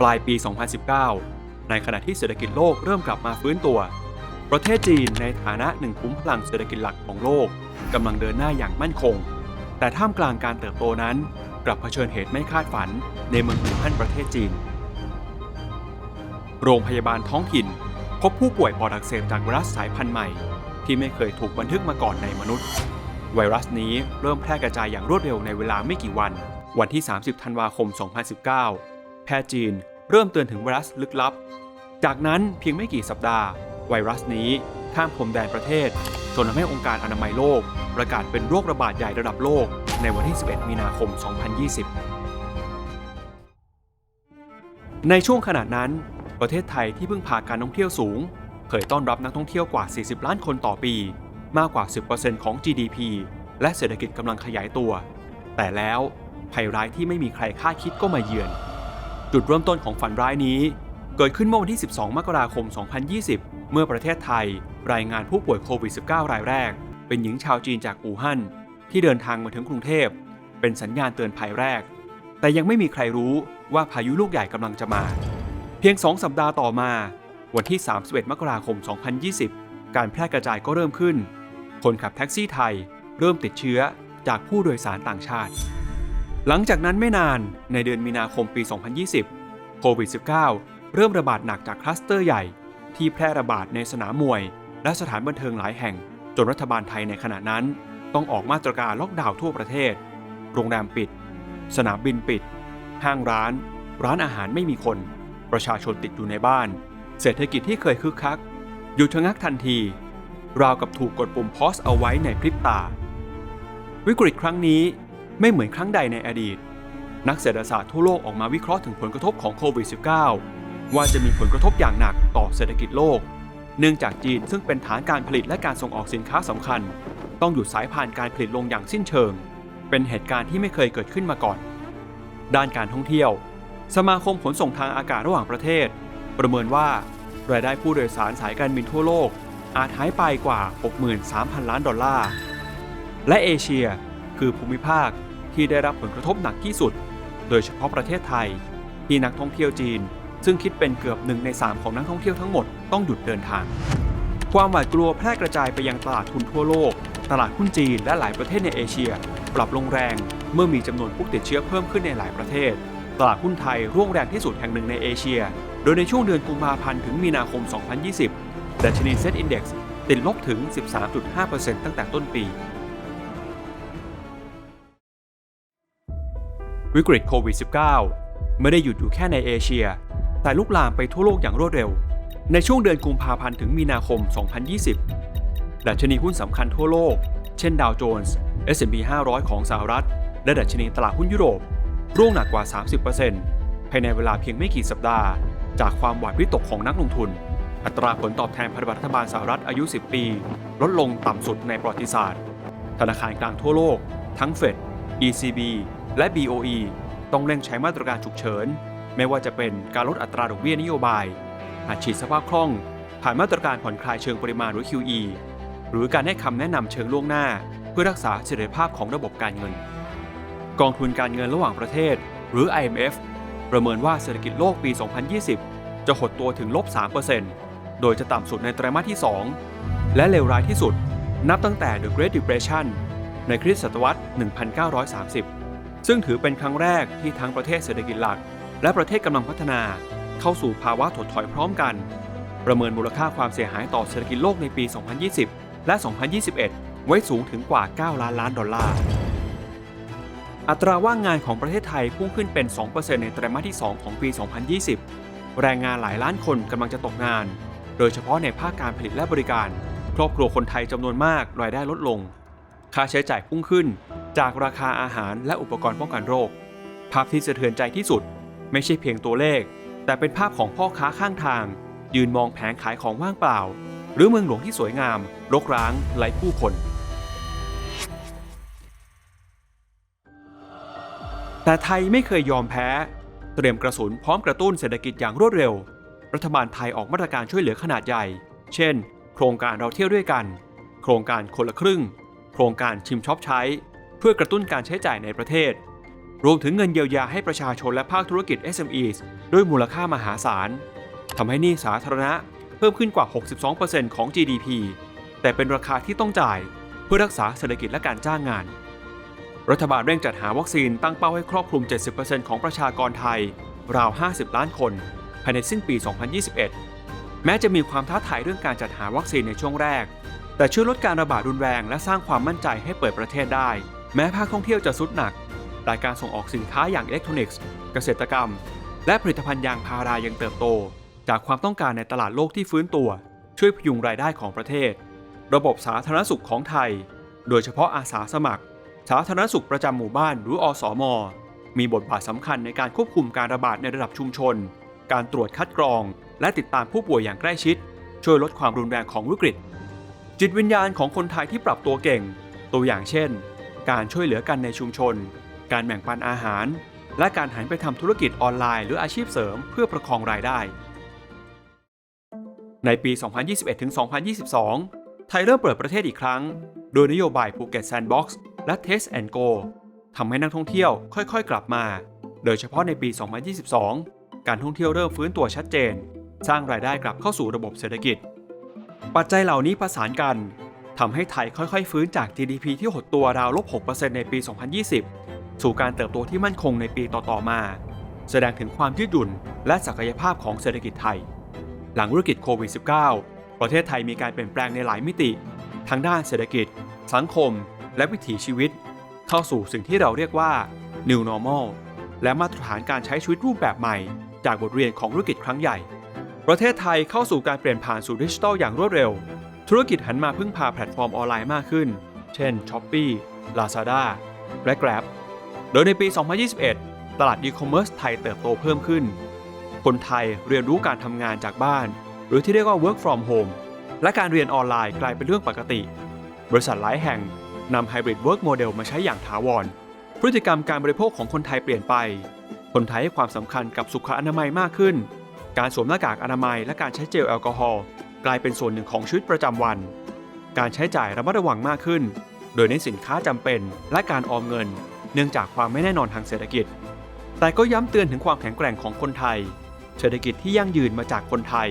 ปลายปี 2019 ในขณะที่เศรษฐกิจโลกเริ่มกลับมาฟื้นตัว ประเทศจีนในฐานะหนึ่งคุ้มพลังเศรษฐกิจหลักของโลกกำลังเดินหน้าอย่างมั่นคง แต่ท่ามกลางการเติบโตนั้น กลับเผชิญเหตุไม่คาดฝันในเมืองอู่ฮั่นประเทศจีน โรงพยาบาลท้องถิ่น พบผู้ป่วยปอดอักเสบจากไวรัสสายพันธุ์ใหม่ ที่ไม่เคยถูกบันทึกมาก่อนในมนุษย์ ไวรัสนี้เริ่มแพร่กระจายอย่างรวดเร็วในเวลาไม่กี่วัน วันที่ 30 ธันวาคม 2019 ทย์จีน เริ่มเตือนถึงไวรัสลึกลับ จากนั้นเพียงไม่กี่สัปดาห์ ไวรัสนี้ข้ามพรมแดนประเทศจนทำให้องค์การอนามัยโลก ประกาศเป็นโรคระบาดใหญ่ระดับโลก ในวันที่ 11 มีนาคม 2020 ในช่วงขณะนั้น ประเทศไทยที่เพิ่งพาการท่องเที่ยวสูงเคยต้อนรับนักท่องเที่ยวกว่า 40 ล้านคนต่อปี มากกว่า 10%ของ GDP และเศรษฐกิจกำลังขยายตัว แต่แล้วภัยร้ายที่ไม่มีใครคาดคิดก็มาเยือน จุดเริ่มต้นของฝันร้ายนี้ เกิดขึ้นเมื่อวันที่ 12 มกราคม 2020 เมื่อประเทศไทย รายงานผู้ป่วยโควิด -19 รายแรก เป็นหญิงชาวจีนจากอู่ฮั่นที่เดินทางมาถึงกรุงเทพ เป็นสัญญาณเตือนภัยแรก แต่ยังไม่มีใครรู้ว่าพายุลูกใหญ่กำลังจะมา เพียง 2 สัปดาห์ต่อมา วันที่ 31 มกราคม 2020 การแพร่กระจายก็เริ่มขึ้น คนขับแท็กซี่ไทย เริ่มติดเชื้อจากผู้โดยสารต่างชาติ หลังจากนั้นไม่นานในเดือนมีนาคมปี 2020 โควิด -19 เริ่มระบาดหนักจากคลัสเตอร์ใหญ่ ที่แพร่ระบาดในสนามมวย และสถานบันเทิงหลายแห่ง จนรัฐบาลไทยในขณะนั้น ต้องออกมาตรการล็อกดาวน์ทั่วประเทศ โรงแรมปิด สนามบินปิด ห้างร้าน ร้านอาหารไม่มีคน ประชาชนติดอยู่ในบ้าน เศรษฐกิจที่เคยคึกคักหยุดชะงักทันที ราวกับถูกกดปุ่มพอสเอาไว้ในพริบตา วิกฤตครั้งนี้ ไม่เหมือนครั้งใดในอดีต นักเศรษฐศาสตร์ทั่วโลกออกมาวิเคราะห์ถึงผลกระทบของโควิด -19 ว่าจะมีผลกระทบอย่างหนักต่อเศรษฐกิจโลก เนื่องจากจีนซึ่งเป็นฐานการผลิตและการส่งออกสินค้าสำคัญ ต้องหยุดสายพานการผลิตลงอย่างสิ้นเชิง เป็นเหตุการณ์ที่ไม่เคยเกิดขึ้นมาก่อน ด้านการท่องเที่ยว สมาคมขนส่งทางอากาศระหว่างประเทศ ประเมินว่ารายได้ผู้โดยสารสายการบินทั่วโลก อาจหายไปกว่า 63,000 ล้านดอลลาร์ และเอเชียคือภูมิภาค ที่ได้รับผลกระทบหนักที่สุด โดยเฉพาะประเทศไทย ที่นักท่องเที่ยวจีน ซึ่งคิดเป็นเกือบหนึ่งใน 3 ของนักท่องเที่ยวทั้งหมดต้องหยุดเดินทาง ความหวาดกลัวแพร่กระจายไปยังตลาดทุนทั่วโลก ตลาดหุ้นจีนและหลายประเทศในเอเชีย ปรับลงแรงเมื่อมีจำนวนผู้ติดเชื้อเพิ่มขึ้นในหลายประเทศ ตลาดหุ้นไทยร่วงแรงที่สุดแห่งหนึ่งในเอเชีย โดยในช่วงเดือนกุมภาพันธ์ถึงมีนาคม 2020ดัชนีเซ็ตอินดี x ติดลบถึง 13.5%ตั้งแต่ต้นปี วิกฤตโควิด -19 ไม่ได้หยุดอยู่แค่ในเอเชีย แต่ลุกลามไปทั่วโลกอย่างรวดเร็ว ในช่วงเดือนกุมภาพันธ์ถึงมีนาคม 2020 ดัชนีหุ้นสำคัญทั่วโลก เช่นดาวโจนส์ S&P 500 ของสหรัฐ และดัชนีตลาดหุ้นยุโรป ร่วงหนักกว่า 30%ภายในเวลาเพียงไม่กี่สัปดาห์ จากความหวาดวิตกของนักลงทุน อัตราผลตอบแทนพันธบัตรรัฐบาลสหรัฐอายุ 10 ปี ลดลงต่ำสุดในประวัติศาสตร์ ธนาคารกลางทั่วโลก ทั้งเฟด ECB และ BOE ต้องเร่งใช้มาตรการฉุกเฉิน ไม่ว่าจะเป็นการลดอัตราดอกเบี้ยนโยบายอัดฉีดสภาพคล่อง ผ่านมาตรการผ่อนคลายเชิงปริมาณหรือ QE หรือการให้คำแนะนำเชิงล่วงหน้า เพื่อรักษาเสถียรภาพของระบบการเงิน กองทุนการเงินระหว่างประเทศ หรือ IMF ประเมินว่าเศรษฐกิจโลกปี 2020 จะหดตัวถึงลบ 3%โดยจะต่ำสุดในไตรมาสที่ 2 และเลวร้ายที่สุด นับตั้งแต่ The Great Depression ในคริสตศตวรรษ 1930 ซึ่งถือเป็นครั้งแรกที่ทั้งประเทศเศรษฐกิจหลัก และประเทศกำลังพัฒนาเข้าสู่ภาวะถดถอยพร้อมกัน ประเมินมูลค่าความเสียหายต่อเศรษฐกิจโลกในปี 2020 และ 2021 ไว้สูงถึงกว่า 9 ล้านล้านดอลลาร์ อัตราว่างงานของประเทศไทยพุ่งขึ้นเป็น 2%ในไตรมาสที่ 2 ของปี 2020 แรงงานหลายล้านคนกำลังจะตกงาน โดยเฉพาะในภาคการผลิตและบริการ ครอบครัวคนไทยจำนวนมากรายได้ลดลง ค่าใช้จ่ายพุ่งขึ้น จากราคาอาหารและอุปกรณ์ป้องกันโรค ภาพที่สะเทือนใจที่สุด ไม่ใช่เพียงตัวเลข แต่เป็นภาพของพ่อค้าข้างทาง ยืนมองแผงขายของว่างเปล่า หรือเมืองหลวงที่สวยงาม รกร้างไร้ผู้คนแต่ไทยไม่เคยยอมแพ้ เตรียมกระสุนพร้อมกระตุ้นเศรษฐกิจอย่างรวดเร็ว รัฐบาลไทยออกมาตรการช่วยเหลือขนาดใหญ่ เช่น โครงการเราเที่ยวด้วยกัน โครงการคนละครึ่ง โครงการชิมช็อปใช้ เพื่อกระตุ้นการใช้จ่ายในประเทศ รวมถึงเงินเยียวยาให้ประชาชนและภาคธุรกิจ SMEs ด้วยมูลค่ามหาศาลทำให้หนี้สาธารณะเพิ่มขึ้นกว่า 62%ของ GDP แต่เป็นราคาที่ต้องจ่ายเพื่อรักษาเศรษฐกิจและการจ้างงาน รัฐบาลเร่งจัดหาวัคซีนตั้งเป้าให้ครอบคลุม 70%ของประชากรไทย ราว 50 ล้านคน ภายในสิ้นปี 2021 แม้จะมีความท้าทายเรื่องการจัดหาวัคซีนในช่วงแรก แต่ช่วยลดการระบาดรุนแรงและสร้างความมั่นใจให้เปิดประเทศได้ แม้ภาคท่องเที่ยวจะสุดหนัก แต่การส่งออกสินค้าอย่างอิเล็กทรอนิกส์ เกษตรกรรม และผลิตภัณฑ์ยางพารายังเติบโต จากความต้องการในตลาดโลกที่ฟื้นตัว ช่วยพยุงรายได้ของประเทศ ระบบสาธารณสุขของไทย โดยเฉพาะอาสาสมัคร สาธารณสุขประจำหมู่บ้านหรืออสมมีบทบาทสำคัญในการควบคุมการระบาดในระดับชุมชน การตรวจคัดกรอง และติดตามผู้ป่วยอย่างใกล้ชิด ช่วยลดความรุนแรงของวิกฤต จิตวิญญาณของคนไทยที่ปรับตัวเก่ง ตัวอย่างเช่น การช่วยเหลือกันในชุมชน การแบ่งปันอาหาร และการหันไปทำธุรกิจออนไลน์หรืออาชีพเสริมเพื่อประคองรายได้ ในปี 2021-2022 ไทยเริ่มเปิดประเทศอีกครั้ง โดยนโยบายภูเก็ตแซนด์บ็อกซ์และ Test and Go ทำให้นักท่องเที่ยวค่อยๆ กลับมา โดยเฉพาะในปี 2022 การท่องเที่ยวเริ่มฟื้นตัวชัดเจน สร้างรายได้กลับเข้าสู่ระบบเศรษฐกิจ ปัจจัยเหล่านี้ประสานกันทำให้ไทยค่อยๆ ฟื้นจาก GDP ที่หดตัวราวลบ 6%ในปี 2020 สู่การเติบโตที่มั่นคงในปีต่อๆมา แสดงถึงความยืดหยุ่นและศักยภาพของเศรษฐกิจไทย หลังวิกฤตโควิด -19 ประเทศไทยมีการเปลี่ยนแปลงในหลายมิติ ทั้งด้านเศรษฐกิจ สังคม และวิถีชีวิต เข้าสู่สิ่งที่เราเรียกว่า New Normal และมาตรฐานการใช้ชีวิตรูปแบบใหม่ จากบทเรียนของวิกฤตครั้งใหญ่ ประเทศไทยเข้าสู่การเปลี่ยนผ่านสู่ดิจิทัลอย่างรวดเร็ว ธุรกิจหันมาพึ่งพาแพลตฟอร์มออนไลน์มากขึ้น เช่น Shopee Lazada และ Grab โดยในปี 2021 ตลาดอีคอมเมิร์ซไทยเติบโตเพิ่มขึ้น คนไทยเรียนรู้การทำงานจากบ้าน หรือที่เรียกว่า work from home และการเรียนออนไลน์กลายเป็นเรื่องปกติ บริษัทหลายแห่งนำ Hybrid Work Model มาใช้อย่างถาวร พฤติกรรมการบริโภคของคนไทยเปลี่ยนไป คนไทยให้ความสำคัญกับสุขอนามัยมากขึ้น การสวมหน้ากากอนามัยและการใช้เจลแอลกอฮอล์กลายเป็นส่วนหนึ่งของชีวิตประจำวัน การใช้จ่ายระมัดระวังมากขึ้น โดยเน้นสินค้าจำเป็นและการออมเงิน เนื่องจากความไม่แน่นอนทางเศรษฐกิจ แต่ก็ย้ำเตือนถึงความแข็งแกร่งของคนไทย เศรษฐกิจที่ยั่งยืนมาจากคนไทย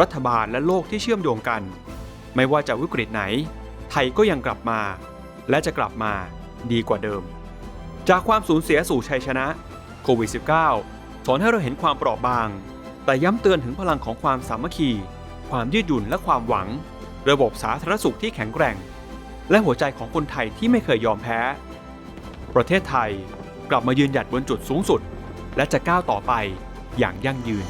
รัฐบาลและโลกที่เชื่อมโยงกัน ไม่ว่าจะวิกฤตไหน ไทยก็ยังกลับมา และจะกลับมาดีกว่าเดิม จากความสูญเสียสู่ชัยชนะโควิด -19 สอนให้เราเห็นความเปราะบาง แต่ย้ำเตือนถึงพลังของความสามัคคี ความยืดหยุ่นและความหวัง ระบบสาธารณสุขที่แข็งแกร่ง และหัวใจของคนไทยที่ไม่เคยยอมแพ้ ประเทศไทยกลับมายืนหยัดบนจุดสูงสุด และจะก้าวต่อไปอย่างยั่งยืน